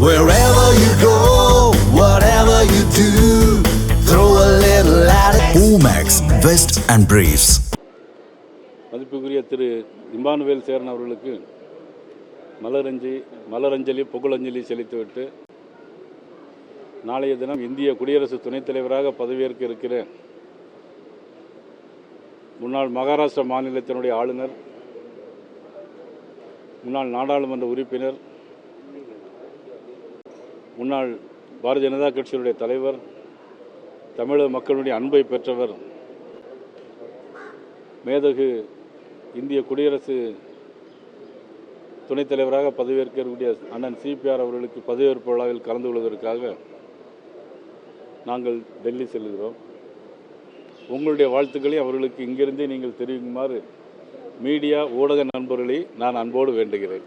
Wherever you go, whatever you do, throw a little attitude. Omax, Vest and Briefs. மதிப்புக்குரிய திரு Emmanuel Cheran அவர்களுக்கு மலரஞ்சி மலரஞ்சலி புகழஞ்சலி செலுத்திவிட்டு நாளைய தினம் இந்திய குடியரசு துணைத் தலைவராக பதவியேற்க இருக்கிற முன்னாள் மகாராஷ்டிரா மாநிலத்தினுடைய ஆளுநர் முன்னாள் நாடாளுமன்ற உறுப்பினர் முன்னாள் பாரதிய ஜனதா கட்சியினுடைய தலைவர் தமிழக மக்களுடைய அன்பை பெற்றவர் மேதகு இந்திய குடியரசு துணைத் தலைவராக பதவியேற்கக்கூடிய அண்ணன் சிபிஆர் அவர்களுக்கு பதவியேற்பு விழாவில் கலந்து கொள்வதற்காக நாங்கள் டெல்லி செல்கிறோம். உங்களுடைய வாழ்த்துக்களை அவர்களுக்கு இங்கிருந்தே நீங்கள் தெரிவிக்குமாறு மீடியா ஊடக நண்பர்களை நான் அன்போடு வேண்டுகிறேன்.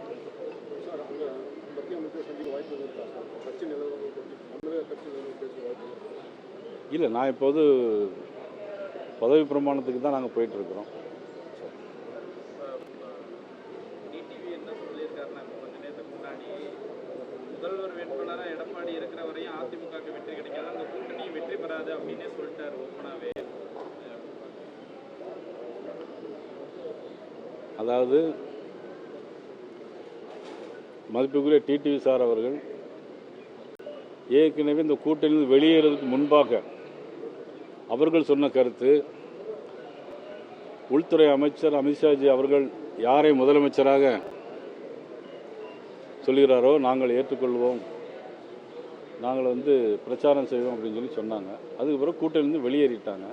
இல்லை நான் இப்போது பதவி பிரமாணத்துக்கு தான் நாங்கள் போயிட்டுருக்குறோம். முதல்வர் வேட்பாளராக எடப்பாடி இருக்கிற வரையும் அதிமுகவுக்கு வெற்றி கிடைக்காது. அந்த கூட்டணி வெற்றி பெறாது அப்படின்னே சொல்லிட்டாரு ஓப்பனாவே. அதாவது மதிப்புக்குரிய டிடிவி சார் அவர்கள் ஏற்கனவே இந்த கூட்டணியில் வெளியேறதுக்கு முன்பாக அவர்கள் சொன்ன கருத்து உள்துறை அமைச்சர் அமித்ஷாஜி அவர்கள் யாரை முதலமைச்சராக சொல்கிறாரோ நாங்கள் ஏற்றுக்கொள்வோம் நாங்கள் வந்து பிரச்சாரம் செய்வோம் அப்படின்னு சொல்லி சொன்னாங்க. அதுக்கப்புறம் கூட்டிலிருந்து வெளியேறிட்டாங்க.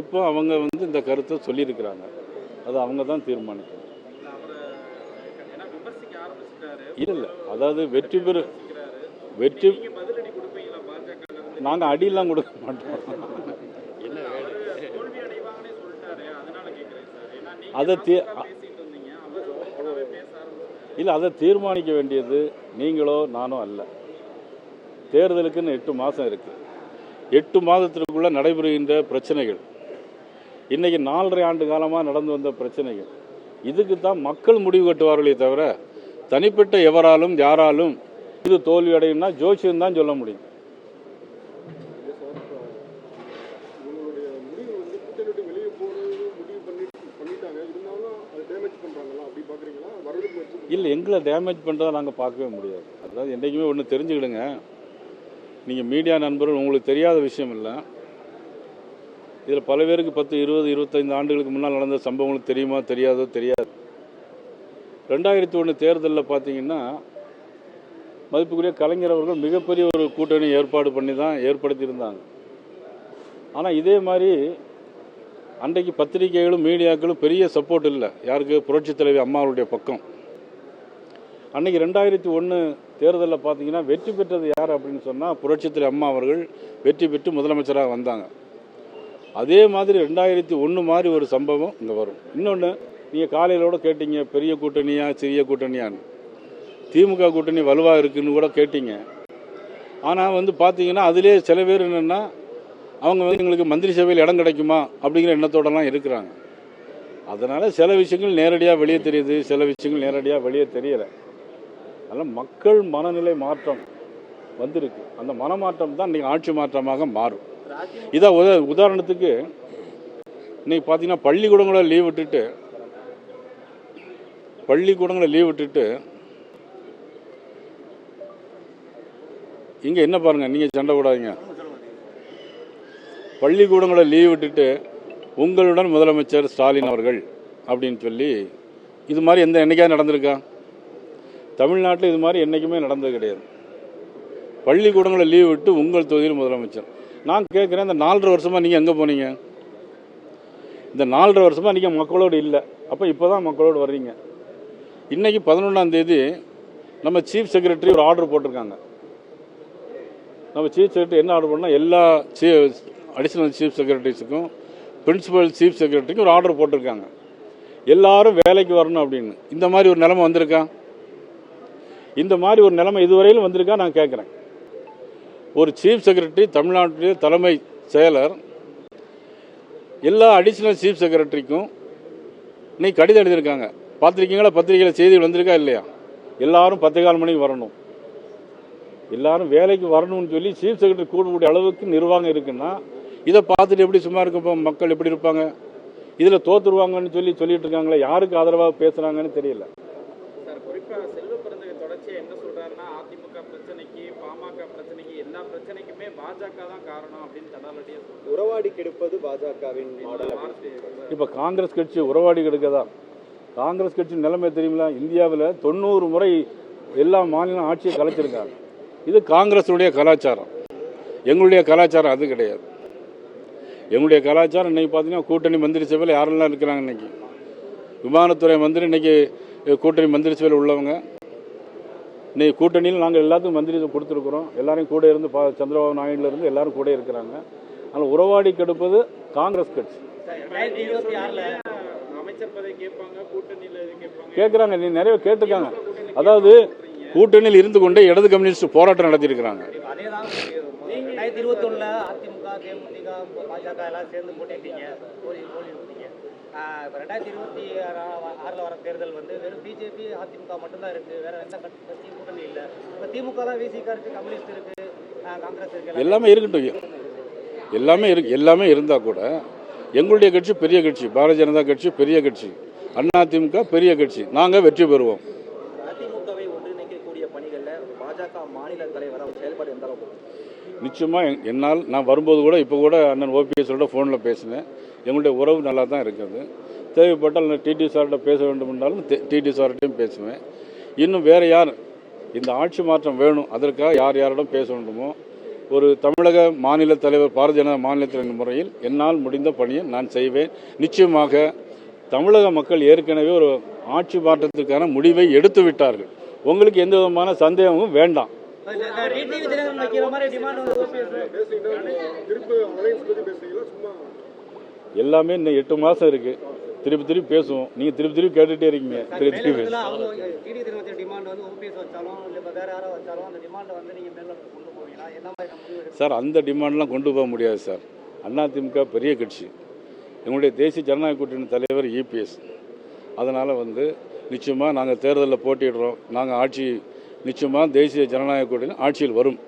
இப்போ அவங்க வந்து இந்த கருத்தை சொல்லியிருக்கிறாங்க. அது அவங்க தான் தீர்மானிக்கணும். இல்லை அதாவது வெற்றி பெறு வெற்றி நாங்கள் அடியெல்லாம் கொடுக்க மாட்டோம் அவரு தோல்வி அடைவாங்கன்னே சொல்லிட்டாரு அதனால கேட்குறேன் சார் ஏன்னா நீங்க அதை தீ- இல்லை அதை தீர்மானிக்க வேண்டியது நீங்களோ நானோ அல்ல. தேர்தலுக்குன்னு எட்டு மாதம் இருக்குது எட்டு மாதத்திற்குள்ளே நடைபெறுகின்ற பிரச்சனைகள். இன்றைக்கி நாலரை ஆண்டு காலமாக நடந்து வந்த பிரச்சனைகள். இதுக்கு தான் மக்கள் முடிவு கட்டுவார்களே தவிர தனிப்பட்ட எவராலும் யாராலும் இது தோல்வி அடையும்னா ஜோசியம் தான் சொல்ல முடியும் உங்களுடைய முடிவு வந்து கூட்டணி விட்டு வெளியே போகிறது முடிவு பண்ணி பண்ணிட்டாங்க இருந்தாலும் அதை டேமேஜ் பண்ணுறாங்களா அப்படி பார்க்குறீங்களா வரதுக்கு முயற்சி இல்லை எங்களை டேமேஜ் பண்ணுறதை நாங்கள் பார்க்கவே முடியாது. அதாவது என்றைக்குமே ஒன்று தெரிஞ்சுக்கிடுங்க. நீங்கள் மீடியா நண்பர்கள் உங்களுக்கு தெரியாத விஷயம் இல்லை. இதில் பல பேருக்கு பத்து இருபது இருபத்தைந்து ஆண்டுகளுக்கு முன்னால் நடந்த சம்பவங்களுக்கு தெரியுமா தெரியாதோ தெரியாது. ரெண்டாயிரத்தி ஒன்று தேர்தலில் பார்த்தீங்கன்னா மதிப்புக்குரிய கலைஞர் அவர்கள் மிகப்பெரிய ஒரு கூட்டணி ஏற்பாடு பண்ணி தான் ஏற்படுத்தியிருந்தாங்க. ஆனால் இதே மாதிரி அன்றைக்கு பத்திரிகைகளும் மீடியாக்களும் பெரிய சப்போர்ட் இல்லை. யாருக்கு? புரட்சித் தலைவி அம்மாவுடைய பக்கம். அன்னைக்கு ரெண்டாயிரத்தி ஒன்று தேர்தலில் பார்த்தீங்கன்னா வெற்றி பெற்றது யார் அப்படின்னு சொன்னால் புரட்சித் அம்மா அவர்கள் வெற்றி பெற்று முதலமைச்சராக வந்தாங்க. அதே மாதிரி ரெண்டாயிரத்தி ஒன்று மாதிரி ஒரு சம்பவம் இங்கே வரும். இன்னொன்று நீங்கள் காலையிலோட கேட்டீங்க பெரிய கூட்டணியா சிறிய கூட்டணியான்னு. திமுக கூட்டணி வலுவாக இருக்குன்னு கூட கேட்டீங்க. ஆனால் வந்து பார்த்தீங்கன்னா அதிலே சில பேர் என்னென்னா அவங்க வந்து எங்களுக்கு மந்திரி சபையில் இடம் கிடைக்குமா அப்படிங்கிற எண்ணத்தோடலாம் இருக்கிறாங்க. அதனால் சில விஷயங்கள் நேரடியாக வெளியே தெரியுது சில விஷயங்கள் நேரடியாக வெளியே தெரியலை. அதனால் மக்கள் மனநிலை மாற்றம் வந்திருக்கு. அந்த மனமாற்றம் தான் இன்றைக்கி ஆட்சி மாற்றமாக மாறும். இதான் உத உதாரணத்துக்கு இன்னைக்கு பார்த்தீங்கன்னா பள்ளிக்கூடங்களை லீவ் விட்டுட்டு பள்ளிக்கூடங்களை லீவ் விட்டுட்டு இங்கே என்ன பாருங்கள் நீங்கள் சண்டை விடாதீங்க பள்ளிக்கூடங்களை லீவ் விட்டுட்டு உங்களுடன் முதலமைச்சர் ஸ்டாலின் அவர்கள் அப்படின்னு சொல்லி இது மாதிரி எந்த என்னைக்காவது நடந்திருக்கா? தமிழ்நாட்டில் இது மாதிரி என்றைக்குமே நடந்தது கிடையாது. பள்ளிக்கூடங்களை லீவ் விட்டு உங்கள் தொகுதியில் முதலமைச்சர். நான் கேட்குறேன் இந்த நாலரை வருஷமாக நீங்கள் எங்கே போனீங்க? இந்த நாலரை வருஷமாக நீங்கள் மக்களோடு இல்லை. அப்போ இப்போ தான் மக்களோடு வர்றீங்க. இன்றைக்கி பதினொன்றாம் தேதி நம்ம சீஃப் செக்ரட்டரி ஒரு ஆர்டர் போட்டிருக்காங்க. நம்ம சீஃப் செக்ரட்டரி என்ன ஆர்டர் பண்ணால் எல்லா சீ அடிஷ்னல் சீஃப் செக்ரட்டரிஸுக்கும் பிரின்சிபல் சீஃப் செக்ரட்டரிக்கும் ஒரு ஆர்டர் போட்டிருக்காங்க. எல்லாரும் வேலைக்கு வரணும் அப்படின்னு. இந்த மாதிரி ஒரு நிலைமை வந்திருக்கான் இந்த மாதிரி ஒரு நிலைமை இதுவரையிலும் வந்திருக்கா நான் கேட்குறேன். ஒரு சீஃப் செக்ரட்டரி தமிழ்நாட்டுடைய தலைமை செயலர் எல்லா அடிஷ்னல் சீஃப் செக்ரட்டரிக்கும் இன்னைக்கு கடிதம் எழுதியிருக்காங்க. பார்த்துருக்கீங்களா? பத்திரிகையில் செய்திகள் வந்திருக்கா இல்லையா? எல்லாரும் பத்து கால் மணிக்கு வரணும். எல்லாரும் வேலைக்கு வரணும்னு சொல்லி சீஃப் செக்ரட்டரி கூடக்கூடிய அளவுக்கு நிர்வாகம் இருக்குன்னா இதை பார்த்துட்டு எப்படி சும்மா இருக்கப்போ மக்கள் எப்படி இருப்பாங்க? இதில் தோத்துருவாங்கன்னு சொல்லி சொல்லிட்டு இருக்காங்களே யாருக்கு ஆதரவாக பேசுகிறாங்கன்னு தெரியல. பாஜக தான் காரணம் அப்படின்னு தடாலடியா உறவாடி கெடுப்பது பாஜகவின் மாடல் இப்போ காங்கிரஸ் கட்சி உறவாடி கிடக்கதா காங்கிரஸ் கட்சி நிலைமை தெரியுங்களா இந்தியாவில் தொண்ணூறு முறை எல்லா மாநிலம் ஆட்சியை கலைச்சிருக்காங்க. இது காங்கிரஸுடைய கலாச்சாரம். எங்களுடைய கலாச்சாரம் அது கிடையாது. எங்களுடைய கலாச்சாரம் இன்னைக்கு பார்த்தீங்கன்னா கூட்டணி மந்திரி சபையில் யாரெல்லாம் இருக்கிறாங்க இன்னைக்கு? விமானத்துறை மந்திரி இன்னைக்கு கூட்டணி மந்திரி சபையில் உள்ளவங்க. இன்னைக்கு கூட்டணியில் நாங்கள் எல்லாத்துக்கும் மந்திரி கொடுத்துருக்குறோம். எல்லாரையும் கூட இருந்து பா சந்திரபாபு நாயுடுல இருந்து எல்லாரும் கூட இருக்கிறாங்க. ஆனால் உறவாடி கெடுப்பது காங்கிரஸ் கட்சி. கேட்குறாங்க நீ நிறைய கேட்டுக்காங்க. அதாவது கூட்டணியில் இருந்து கொண்டே இடது கம்யூனிஸ்ட் போராட்டம் நடத்தியிருக்கிறாங்க. அதேதான் அதிமுக தேமுதிக பாஜக எல்லாம் சேர்ந்து போலி போலி இருந்தீங்க ஆஹ் இப்ப ரெண்டாயிரத்தி இருபத்தி ஆறுல வர தேர்தல் வந்து வெறும் பிஜேபி அதிமுக மட்டும்தான் இருக்கு. வேற எந்த கட்சி கட்சியும் கூட்டணி இல்ல. இப்ப திமுக தான் விசிக இருக்கு கம்யூனிஸ்ட் இருக்கு ஆஹ் காங்கிரஸ் இருக்கு எல்லாம் இருக்கட்டும் எல்லாமே இருக்கு எல்லாமே இருந்தால் கூட எங்களுடைய கட்சி பெரிய கட்சி. பாரதிய ஜனதா கட்சி பெரிய கட்சி. அதிமுக பெரிய கட்சி. நாங்கள் வெற்றி பெறுவோம். நிச்சயமாக என்னால் நான் வரும்போது கூட இப்போ கூட அண்ணன் ஓபிஎஸோட ஃபோனில் பேசினேன். எங்களுடைய உறவு நல்லா தான் இருக்குது. தேவைப்பட்டால் நான் டிடி சார்கிட்ட பேச வேண்டுமென்றாலும் டிடி சார்கிட்டையும் பேசுவேன். இன்னும் வேறு யார் இந்த ஆட்சி மாற்றம் வேணும் அதற்காக யார் யாரிடம் பேச வேண்டுமோ ஒரு தமிழக மாநில தலைவர் பாரதிய ஜனதா மாநில தலைவர் முறையில் என்னால் முடிந்த பணியை நான் செய்வேன். நிச்சயமாக தமிழக மக்கள் ஏற்கனவே ஒரு ஆட்சி மாற்றத்திற்கான முடிவை எடுத்து விட்டார்கள். உங்களுக்கு எந்த விதமான சந்தேகமும் வேண்டாம். திருப்பி அலையன்ஸ் பற்றி பேசுறீங்களா சும்மா எல்லாமே இன்னும் எட்டு மாதம் இருக்குது திருப்பி திருப்பி பேசுவோம். நீங்கள் திருப்பி திருப்பி கேட்டுகிட்டே இருக்கீங்க. திருப்பி திருப்பி? சார் அந்த டிமாண்ட்லாம் கொண்டு போக முடியாது சார். அதிமுக பெரிய கட்சி. எங்களுடைய தேசிய ஜனநாயக கூட்டணி தலைவர் இபிஎஸ் அதனால் வந்து நிச்சயமாக நாங்கள் தேர்தலில் போட்டியிடுறோம். நாங்கள் ஆட்சி நிச்சயமாக தேசிய ஜனநாயக கூட்டணி ஆட்சியில் வரும்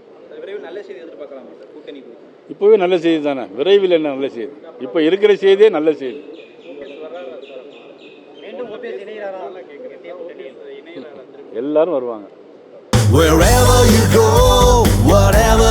விரைவில் நல்ல செய்தி எதிர்பார்க்கலாமா சார் கூட்டணி குறித்து இப்போவே நல்ல செய்தி தானே? விரைவில் என்ன நல்ல செய்தி? இப்போ இருக்கிற செய்தியே நல்ல செய்தி. எல்லாரும் வருவாங்க. Wherever you go, whatever